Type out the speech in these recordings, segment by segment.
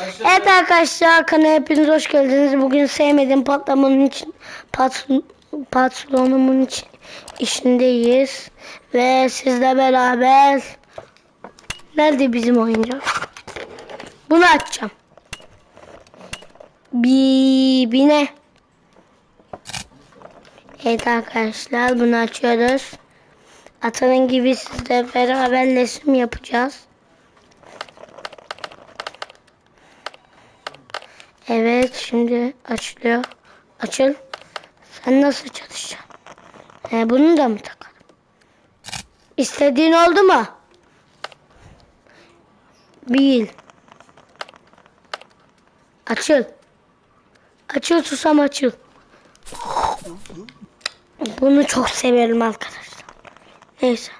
Evet arkadaşlar kanala hepiniz hoş geldiniz. Bugün sevmediğim patlamanın için pat, patronumun için, işindeyiz. Ve sizle beraber nerede bizim oyuncak? Bunu açacağım. Bir bine. Evet arkadaşlar bunu açıyoruz. Atanın gibi sizle beraber resim yapacağız. Evet şimdi açılıyor. Açıl. Sen nasıl çalışacaksın? He, bunu da mı takalım? İstediğin oldu mu? Bil. Açıl. Açıl susam açıl. Bunu çok severim arkadaşlar. Neyse.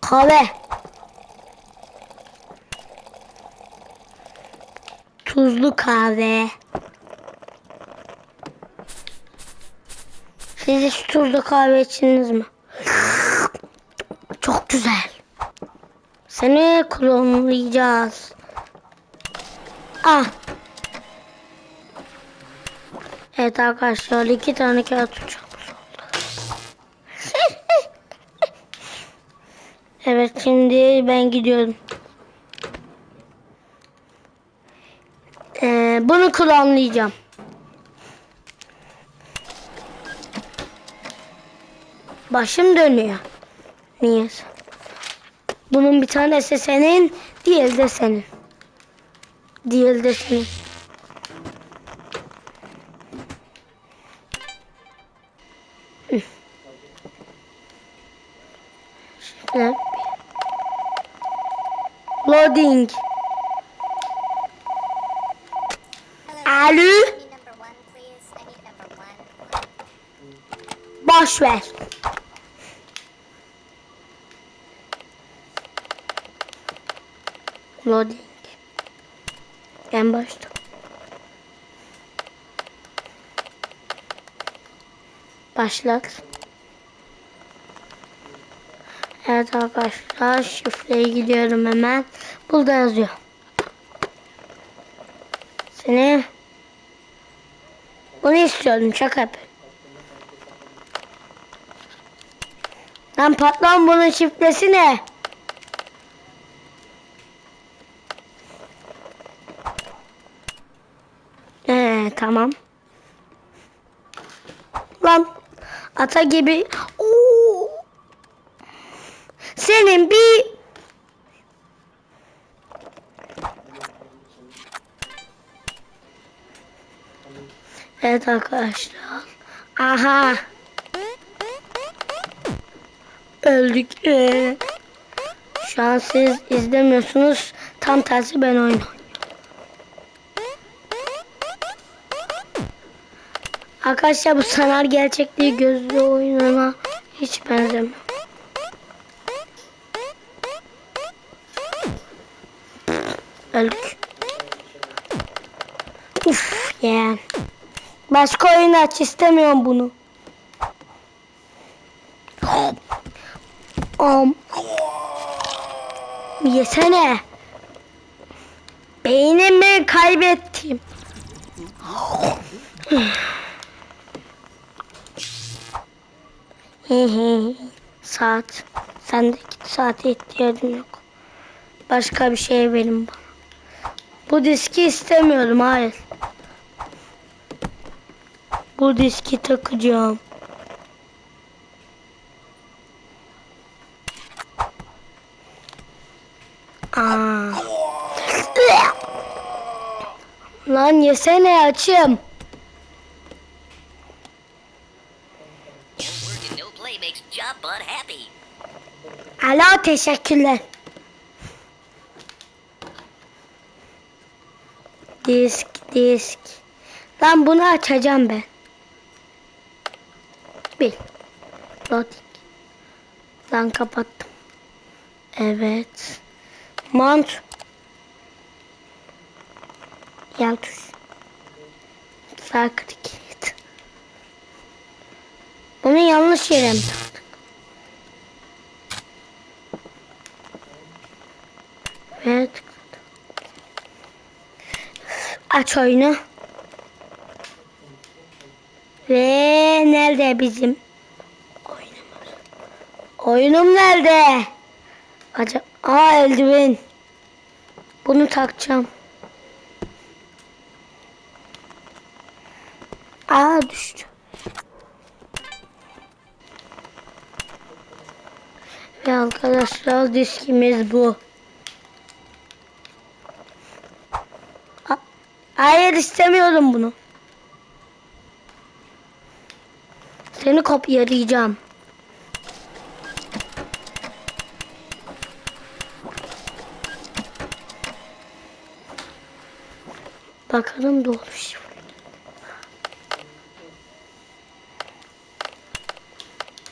Kahve. Tuzlu kahve. Siz hiç tuzlu kahve içtiniz mi? Çok güzel. Seni klonlayacağız. Ah. Evet arkadaşlar iki tane kağıt uçağımız oldu. evet şimdi ben gidiyorum. Ee, bunu klonlayacağım. Başım dönüyor. Niyeyse. Bunun bir tanesi senin, diğeri de senin. Diğeri de senin. Loading. One. Boş ver. Loading. En başta. Başlat. Evet arkadaşlar şifreye gidiyorum hemen. Burada yazıyor. Seni bunu istiyorum şaka yapıyorum. Lan patron bunun şifresi ne? Ee, tamam. Lan ata gibi. Oo. Senin bir Evet arkadaşlar. Aha. Öldük. Ee, şu an siz izlemiyorsunuz. Tam tersi ben oynuyorum. Arkadaşlar bu sanal gerçekliği gözlü oyununa hiç benzemiyor. Öldük. Uf ya. Başka oyun aç istemiyorum bunu. Am. Yesene. Beynimi kaybettim. Saat. Sen de git saate ihtiyacın yok. Başka bir şey verin bana. Bu diski istemiyorum hayır. Bu diski takacağım. Aa. Lan yesene açım. Alo teşekkürler. Disk disk. Lan bunu açacağım ben. Bil. Loading. Lan kapattım. Evet. Mount. Yan tuş. Bunu yanlış yere mi taktık? Evet. Aç oyunu. Ve nerede bizim oyunumuz? Oyunum nerede? Acaba Aa eldiven. Bunu takacağım. Aa düştü. Ve arkadaşlar diskimiz bu. Ha- Hayır istemiyorum bunu. Seni kopyalayacağım. Bakalım doğru şifre.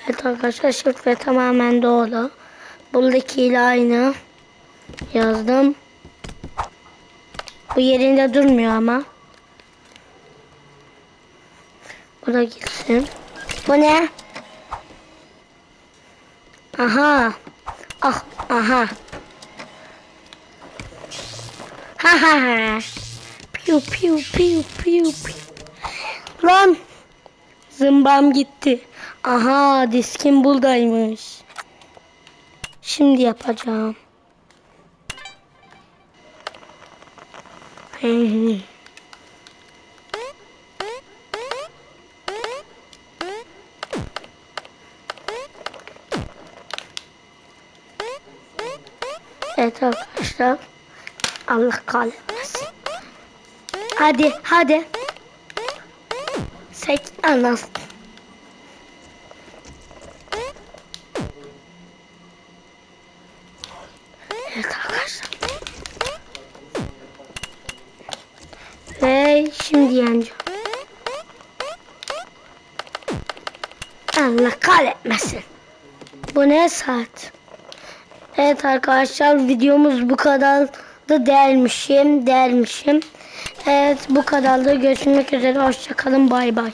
Evet arkadaşlar şifre tamamen doğru. Buradakiyle aynı. Yazdım. Bu yerinde durmuyor ama. Bu da gitsin. Bu ne? Aha. Ah, aha. Ha ha ha. Piu piu piu piu piu. Lan. Zımbam gitti. Aha diskim buradaymış. Şimdi yapacağım. Hı Evet arkadaşlar. Allah kahretmesin. Hadi hadi. Seç anas. Evet arkadaşlar. Ve şimdi yeneceğim. Allah kahretmesin. Bu ne saat? Evet arkadaşlar videomuz bu kadardı dermişim dermişim. Evet bu kadardı görüşmek üzere hoşçakalın bay bay.